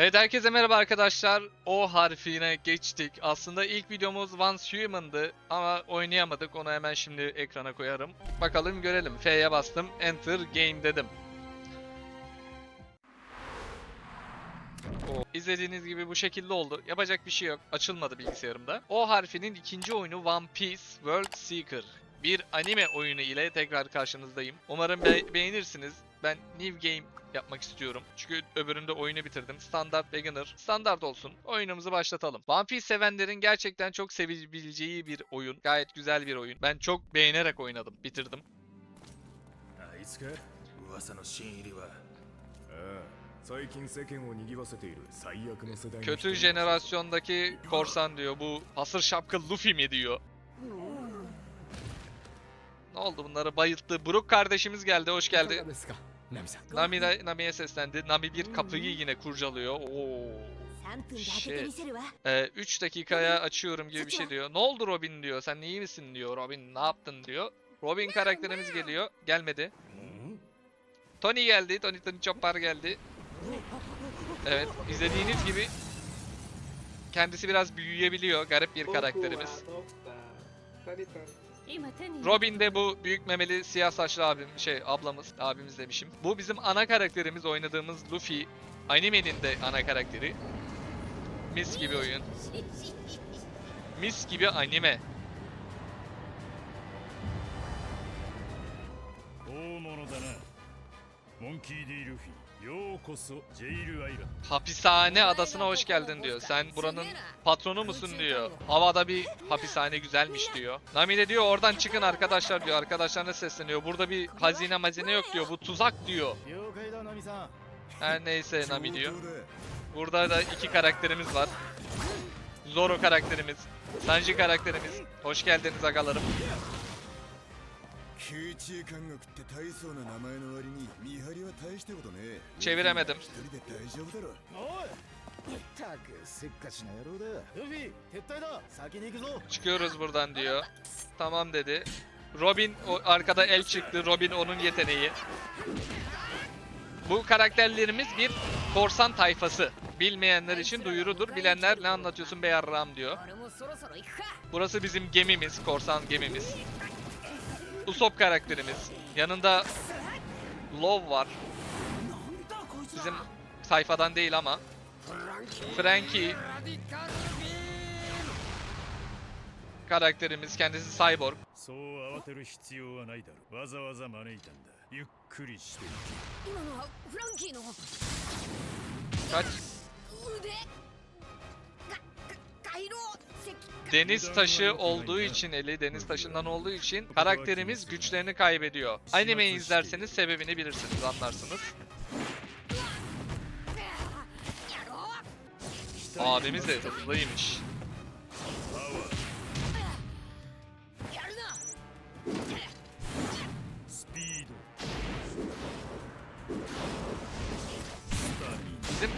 Evet herkese merhaba arkadaşlar. O harfine geçtik. Aslında ilk videomuz Once Human'dı ama oynayamadık. Onu hemen şimdi ekrana koyarım. Bakalım görelim. F'ye bastım. Enter Game dedim. O. İzlediğiniz gibi bu şekilde oldu. Yapacak bir şey yok. Açılmadı bilgisayarımda. O harfinin ikinci oyunu One Piece World Seeker. Bir anime oyunu ile tekrar karşınızdayım. Umarım be- beğenirsiniz. Ben new game yapmak istiyorum. Çünkü öbüründe oyunu bitirdim. Standart beginner. Standart olsun. Oyunumuzu başlatalım. One Piece sevenlerin gerçekten çok sevebileceği bir oyun. Gayet güzel bir oyun. Ben çok beğenerek oynadım. Bitirdim. Kötü jenerasyondaki korsan diyor. Bu hasır şapkalı Luffy mi diyor. Ne oldu bunlara bayılttı. Brook kardeşimiz geldi. Hoş geldi. Nami, Nami'ye seslendi. Nami bir kapıyı yine kurcalıyor. Oo. Şey. Ee, 3 dakikaya açıyorum gibi bir şey diyor. Ne oldu Robin diyor. Sen iyi misin diyor. Robin ne yaptın diyor. Robin karakterimiz geliyor. Gelmedi. Tony geldi. Tony Tony Chopper geldi. Evet. izlediğiniz gibi kendisi biraz büyüyebiliyor. Garip bir karakterimiz. Robin de bu büyük memeli siyah saçlı abim, şey ablamız, abimiz demişim. Bu bizim ana karakterimiz oynadığımız Luffy. Animenin de ana karakteri. Mis gibi oyun. Mis gibi anime. Hapishane adasına hoş geldin diyor. Sen buranın patronu musun diyor. Havada bir hapishane güzelmiş diyor. Nami de diyor oradan çıkın arkadaşlar diyor. Arkadaşlarına sesleniyor. Burada bir hazine mazine yok diyor. Bu tuzak diyor. Her neyse Nami diyor. Burada da iki karakterimiz var. Zoro karakterimiz. Sanji karakterimiz. Hoş geldiniz agalarım. 宮中監獄って大層な名前の割に見張りは大したことねえ Çeviremedim. 一人で大丈夫だろおいったくせっかちな野郎だルフィ撤退だ先に行くぞ Çıkıyoruz buradan diyor. Tamam dedi. Robin o arkada el çıktı. Robin onun yeteneği. Bu karakterlerimiz bir korsan tayfası. Bilmeyenler için duyurudur. Bilenler ne anlatıyorsun be yarrağım diyor. 俺もそろそろ行くか Burası bizim gemimiz, korsan gemimiz. Usopp karakterimiz. Yanında Love var. Bizim sayfadan değil ama. Frankie karakterimiz kendisi Cyborg. Kaç? deniz taşı olduğu için eli deniz taşından olduğu için karakterimiz güçlerini kaybediyor. Animeyi izlerseniz sebebini bilirsiniz, anlarsınız. Abimiz de hızlıymış.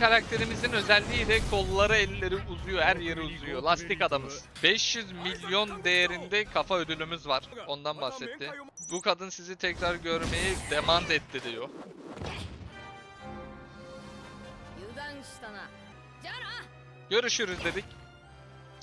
karakterimizin özelliği de kolları elleri uzuyor her yeri uzuyor. Lastik adamız. 500 milyon değerinde kafa ödülümüz var. Ondan bahsetti. Bu kadın sizi tekrar görmeyi demand etti diyor. Görüşürüz dedik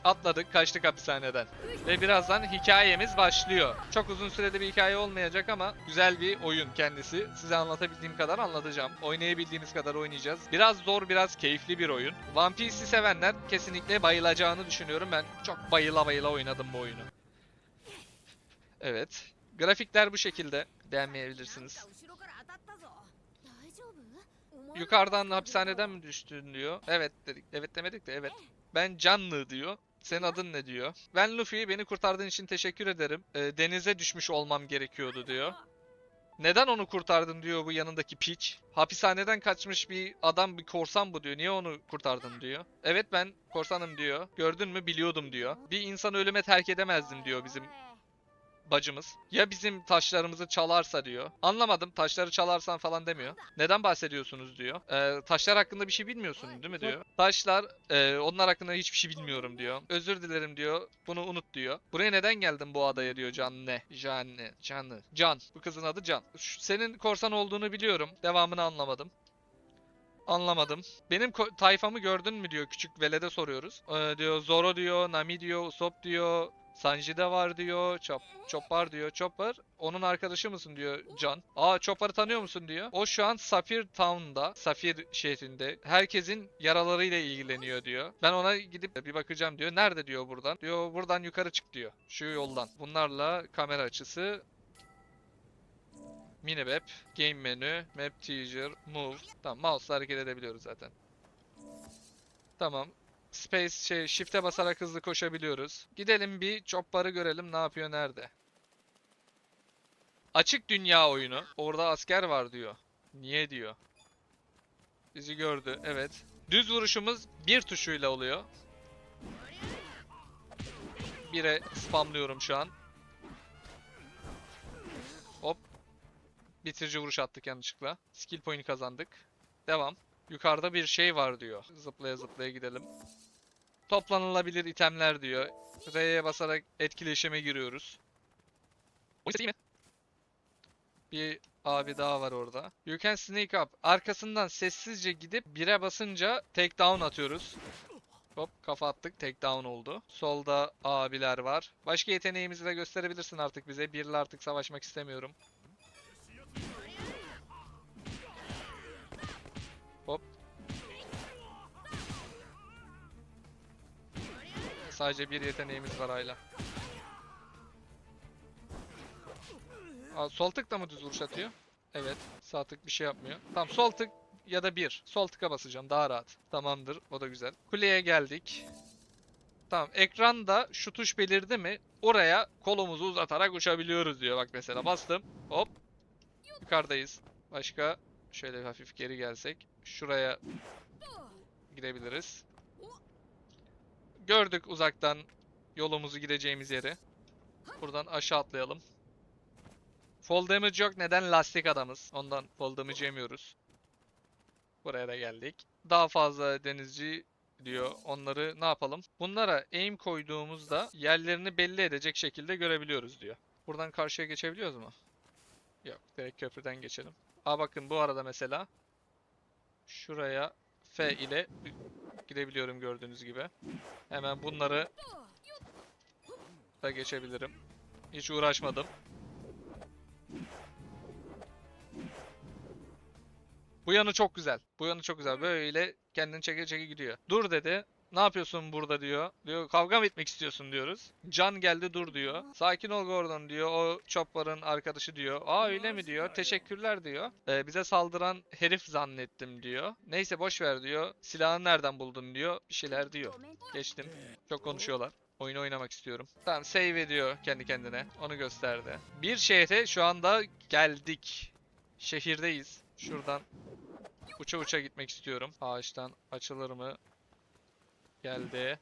atladık kaçtık hapishaneden. Ve birazdan hikayemiz başlıyor. Çok uzun sürede bir hikaye olmayacak ama güzel bir oyun kendisi. Size anlatabildiğim kadar anlatacağım. Oynayabildiğimiz kadar oynayacağız. Biraz zor biraz keyifli bir oyun. One Piece'i sevenler kesinlikle bayılacağını düşünüyorum. Ben çok bayıla bayıla oynadım bu oyunu. Evet. Grafikler bu şekilde. Beğenmeyebilirsiniz. Yukarıdan hapishaneden mi düştün diyor. Evet dedik. Evet demedik de evet. Ben canlı diyor. Senin adın ne diyor. Ben Luffy beni kurtardığın için teşekkür ederim. Ee, denize düşmüş olmam gerekiyordu diyor. Neden onu kurtardın diyor bu yanındaki piç. Hapishaneden kaçmış bir adam bir korsan bu diyor. Niye onu kurtardın diyor. Evet ben korsanım diyor. Gördün mü biliyordum diyor. Bir insanı ölüme terk edemezdim diyor bizim bacımız. Ya bizim taşlarımızı çalarsa diyor. Anlamadım taşları çalarsan falan demiyor. Neden bahsediyorsunuz diyor. Ee, taşlar hakkında bir şey bilmiyorsun değil mi diyor. Taşlar e, onlar hakkında hiçbir şey bilmiyorum diyor. Özür dilerim diyor. Bunu unut diyor. Buraya neden geldin bu adaya diyor Canne. Canne. Canı. Can. Bu kızın adı Can. Senin korsan olduğunu biliyorum. Devamını anlamadım. Anlamadım. Benim tayfamı gördün mü diyor küçük velede soruyoruz. Ee, diyor Zoro diyor, Nami diyor, Usopp diyor, Sanji de var diyor, Chop Chopper diyor. Chopper onun arkadaşı mısın diyor Can. Aa Chopper'ı tanıyor musun diyor. O şu an Safir Town'da, Safir şehrinde herkesin yaralarıyla ilgileniyor diyor. Ben ona gidip bir bakacağım diyor. Nerede diyor buradan? Diyor buradan yukarı çık diyor. Şu yoldan. Bunlarla kamera açısı, Mini map, game menü, map teaser, move. Tamam mouse'la hareket edebiliyoruz zaten. Tamam. Space şey shift'e basarak hızlı koşabiliyoruz. Gidelim bir chopper'ı görelim ne yapıyor nerede. Açık dünya oyunu. Orada asker var diyor. Niye diyor. Bizi gördü. Evet. Düz vuruşumuz bir tuşuyla oluyor. Bire spamlıyorum şu an. Hop. Bitirici vuruş attık yanlışlıkla. Skill point kazandık. Devam. Yukarıda bir şey var diyor. Zıplaya zıplaya gidelim. Toplanılabilir itemler diyor. R'ye basarak etkileşime giriyoruz. O iyi mi? Bir abi daha var orada. You can sneak up. Arkasından sessizce gidip 1'e basınca take down atıyoruz. Hop kafa attık. Take down oldu. Solda abiler var. Başka yeteneğimizi de gösterebilirsin artık bize. Birle artık savaşmak istemiyorum. Hop. Sadece bir yeteneğimiz var hala. Aa, sol tık da mı düz vuruş atıyor? Evet. Sağ tık bir şey yapmıyor. Tamam sol tık ya da bir. Sol tıka basacağım daha rahat. Tamamdır. O da güzel. Kuleye geldik. Tamam. Ekranda şu tuş belirdi mi? Oraya kolumuzu uzatarak uçabiliyoruz diyor. Bak mesela bastım. Hop. Yukarıdayız. Başka şöyle hafif geri gelsek. Şuraya gidebiliriz. Gördük uzaktan yolumuzu gideceğimiz yeri. Buradan aşağı atlayalım. Fall damage yok. Neden? Lastik adamız. Ondan fall damage yemiyoruz. Buraya da geldik. Daha fazla denizci diyor. Onları ne yapalım? Bunlara aim koyduğumuzda yerlerini belli edecek şekilde görebiliyoruz diyor. Buradan karşıya geçebiliyoruz mu? Yok. Direkt köprüden geçelim. Aa bakın bu arada mesela şuraya F ile gidebiliyorum gördüğünüz gibi. Hemen bunları da geçebilirim. Hiç uğraşmadım. Bu yanı çok güzel. Bu yanı çok güzel. Böyle kendini çeke çeke gidiyor. Dur dedi. Ne yapıyorsun burada diyor. Diyor kavga mı etmek istiyorsun diyoruz. Can geldi dur diyor. Sakin ol Gordon diyor. O Chopper'ın arkadaşı diyor. Aa öyle mi diyor. Teşekkürler diyor. "Ee, bize saldıran herif zannettim diyor. Neyse boş ver diyor. Silahını nereden buldun diyor. Bir şeyler diyor. Geçtim. Çok konuşuyorlar. Oyunu oynamak istiyorum. Tamam save ediyor kendi kendine. Onu gösterdi. Bir şehre şu anda geldik. Şehirdeyiz. Şuradan uça uça gitmek istiyorum. Ağaçtan açılır mı? Geldi.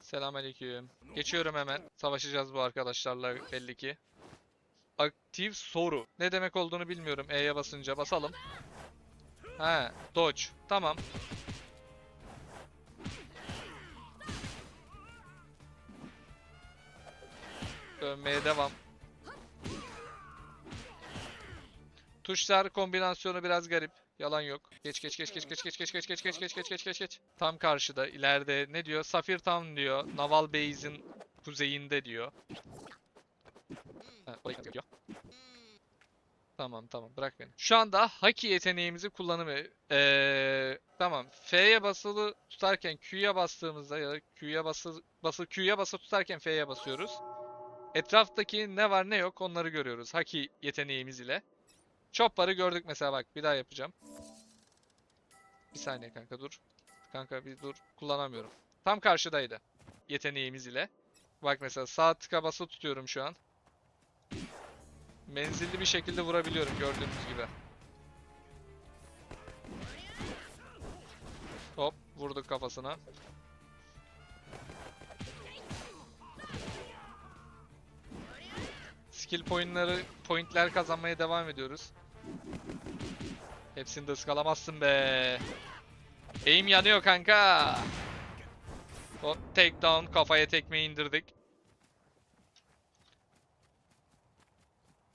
Selamünaleyküm. Geçiyorum hemen. Savaşacağız bu arkadaşlarla belli ki. Aktif soru. Ne demek olduğunu bilmiyorum. E'ye basınca basalım. He, dodge. Tamam. Dönmeye devam. Tuşlar kombinasyonu biraz garip. Yalan yok. Geç geç geç geç geç geç geç geç geç geç geç geç geç geç geç. Tam karşıda ileride ne diyor? Safir Town diyor. Naval Base'in kuzeyinde diyor. Ha, diyor. Tamam tamam bırak beni. Şu anda Haki yeteneğimizi kullanımı. Ee, tamam. F'ye basılı tutarken Q'ya bastığımızda ya da Q'ya basılı basılı Q'ya basılı tutarken F'ye basıyoruz. Etraftaki ne var ne yok onları görüyoruz Haki yeteneğimiz ile. Chopper'ı gördük mesela bak bir daha yapacağım. Bir saniye kanka dur. Kanka bir dur. Kullanamıyorum. Tam karşıdaydı. Yeteneğimiz ile. Bak mesela sağ tıka basılı tutuyorum şu an. Menzilli bir şekilde vurabiliyorum gördüğünüz gibi. Hop vurduk kafasına. skill pointleri pointler kazanmaya devam ediyoruz. Hepsini de ıskalamazsın be. Aim yanıyor kanka. Hop take down kafaya tekme indirdik.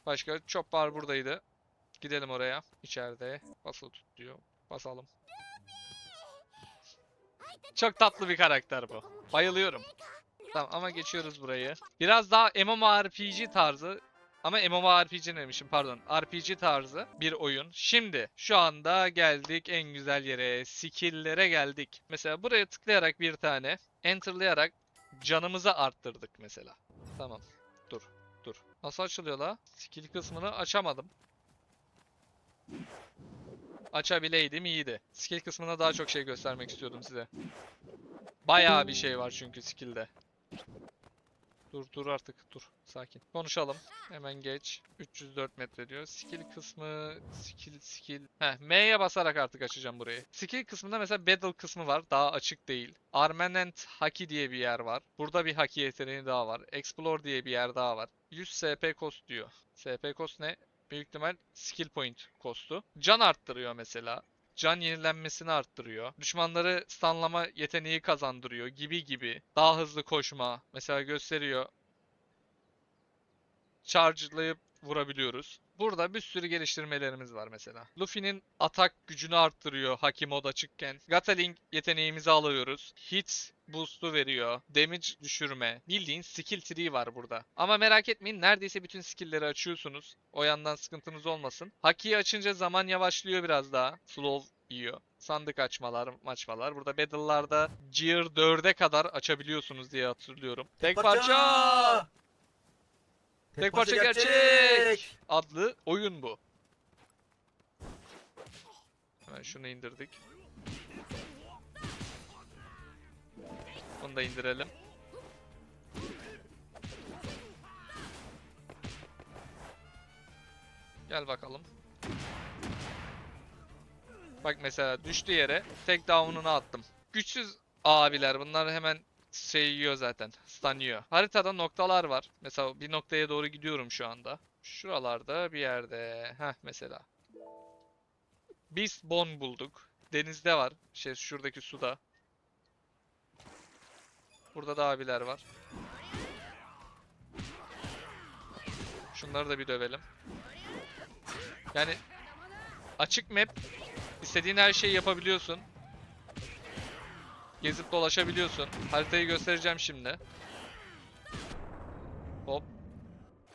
Başka çop var buradaydı. Gidelim oraya. İçeride. Basıl tut diyor. Basalım. Çok tatlı bir karakter bu. Bayılıyorum. Tamam ama geçiyoruz burayı. Biraz daha MMORPG tarzı ama MMORPG demişim pardon. RPG tarzı bir oyun. Şimdi şu anda geldik en güzel yere. Skill'lere geldik. Mesela buraya tıklayarak bir tane enterlayarak canımızı arttırdık mesela. Tamam. Dur. Dur. Nasıl açılıyor la? Skill kısmını açamadım. Açabileydim iyiydi. Skill kısmına daha çok şey göstermek istiyordum size. Bayağı bir şey var çünkü skill'de. Dur dur artık dur. Sakin. Konuşalım. Hemen geç. 304 metre diyor. Skill kısmı skill skill. Heh M'ye basarak artık açacağım burayı. Skill kısmında mesela battle kısmı var. Daha açık değil. Armament Haki diye bir yer var. Burada bir Haki yeteneği daha var. Explore diye bir yer daha var. 100 SP cost diyor. SP cost ne? Büyük ihtimal skill point costu. Can arttırıyor mesela can yenilenmesini arttırıyor. Düşmanları stunlama yeteneği kazandırıyor gibi gibi. Daha hızlı koşma mesela gösteriyor. Charge'layıp vurabiliyoruz. Burada bir sürü geliştirmelerimiz var mesela. Luffy'nin atak gücünü arttırıyor Haki mod açıkken. Gatling yeteneğimizi alıyoruz. Hit boost'u veriyor. Damage düşürme. Bildiğin skill tree var burada. Ama merak etmeyin neredeyse bütün skill'leri açıyorsunuz. O yandan sıkıntınız olmasın. Haki'yi açınca zaman yavaşlıyor biraz daha. Slow yiyor. Sandık açmalar, maçmalar. Burada battle'larda Gear 4'e kadar açabiliyorsunuz diye hatırlıyorum. Tek parça! Tek parça gerçek adlı oyun bu. Hemen şunu indirdik. Bunu da indirelim. Gel bakalım. Bak mesela düştü yere tek down'unu attım. Güçsüz abiler bunlar hemen şey yiyor zaten. Stun yiyor. Haritada noktalar var. Mesela bir noktaya doğru gidiyorum şu anda. Şuralarda bir yerde. Heh mesela. Beast Bone bulduk. Denizde var. Şey şuradaki suda. Burada da abiler var. Şunları da bir dövelim. Yani açık map istediğin her şeyi yapabiliyorsun. Gezip dolaşabiliyorsun. Haritayı göstereceğim şimdi. Hop.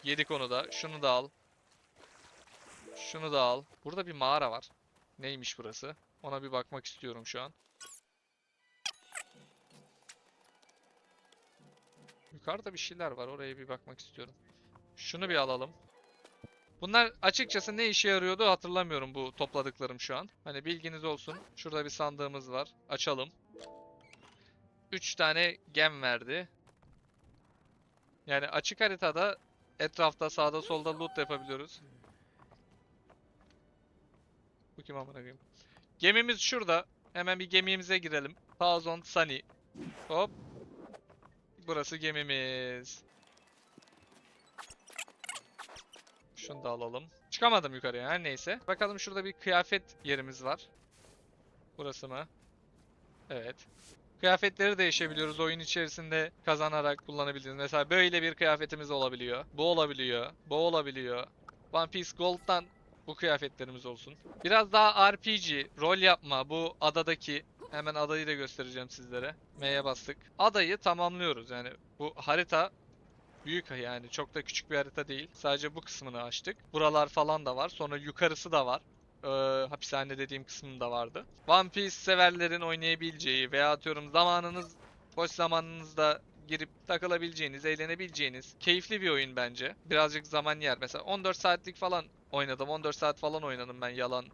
Yedik onu da. Şunu da al. Şunu da al. Burada bir mağara var. Neymiş burası? Ona bir bakmak istiyorum şu an. Yukarıda bir şeyler var. Oraya bir bakmak istiyorum. Şunu bir alalım. Bunlar açıkçası ne işe yarıyordu hatırlamıyorum bu topladıklarım şu an. Hani bilginiz olsun. Şurada bir sandığımız var. Açalım. 3 tane gem verdi. Yani açık haritada etrafta sağda solda loot yapabiliyoruz. Bu kim amına koyayım? Gemimiz şurada. Hemen bir gemimize girelim. Thousand Sunny. Hop. Burası gemimiz. Şunu da alalım. Çıkamadım yukarıya her neyse. Bakalım şurada bir kıyafet yerimiz var. Burası mı? Evet. Kıyafetleri değişebiliyoruz oyun içerisinde kazanarak kullanabiliriz. Mesela böyle bir kıyafetimiz olabiliyor. Bu olabiliyor. Bu olabiliyor. One Piece Gold'dan bu kıyafetlerimiz olsun. Biraz daha RPG, rol yapma. Bu adadaki hemen adayı da göstereceğim sizlere. M'ye bastık. Adayı tamamlıyoruz yani. Bu harita büyük yani çok da küçük bir harita değil. Sadece bu kısmını açtık. Buralar falan da var. Sonra yukarısı da var e, hapishane dediğim kısmında vardı. One Piece severlerin oynayabileceği veya atıyorum zamanınız boş zamanınızda girip takılabileceğiniz, eğlenebileceğiniz keyifli bir oyun bence. Birazcık zaman yer. Mesela 14 saatlik falan oynadım. 14 saat falan oynadım ben yalan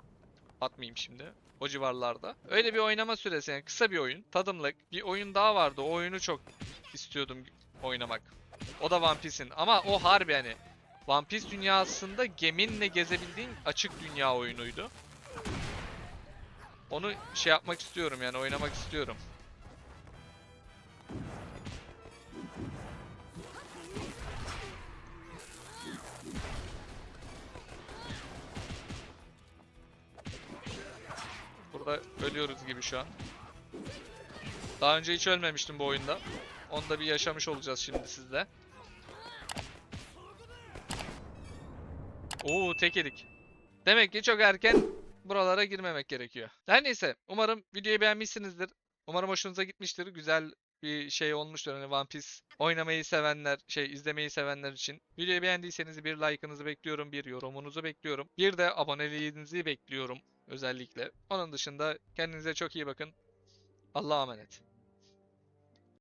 atmayayım şimdi. O civarlarda. Öyle bir oynama süresi yani kısa bir oyun. Tadımlık. Bir oyun daha vardı. O oyunu çok istiyordum oynamak. O da One Piece'in ama o harbi hani One Piece dünyasında geminle gezebildiğin açık dünya oyunuydu. Onu şey yapmak istiyorum yani oynamak istiyorum. Burada ölüyoruz gibi şu an. Daha önce hiç ölmemiştim bu oyunda. Onu da bir yaşamış olacağız şimdi sizle. Oo tek yedik. Demek ki çok erken buralara girmemek gerekiyor. Her neyse umarım videoyu beğenmişsinizdir. Umarım hoşunuza gitmiştir. Güzel bir şey olmuştur. Hani One Piece oynamayı sevenler, şey izlemeyi sevenler için. Videoyu beğendiyseniz bir like'ınızı bekliyorum, bir yorumunuzu bekliyorum. Bir de aboneliğinizi bekliyorum özellikle. Onun dışında kendinize çok iyi bakın. Allah'a emanet.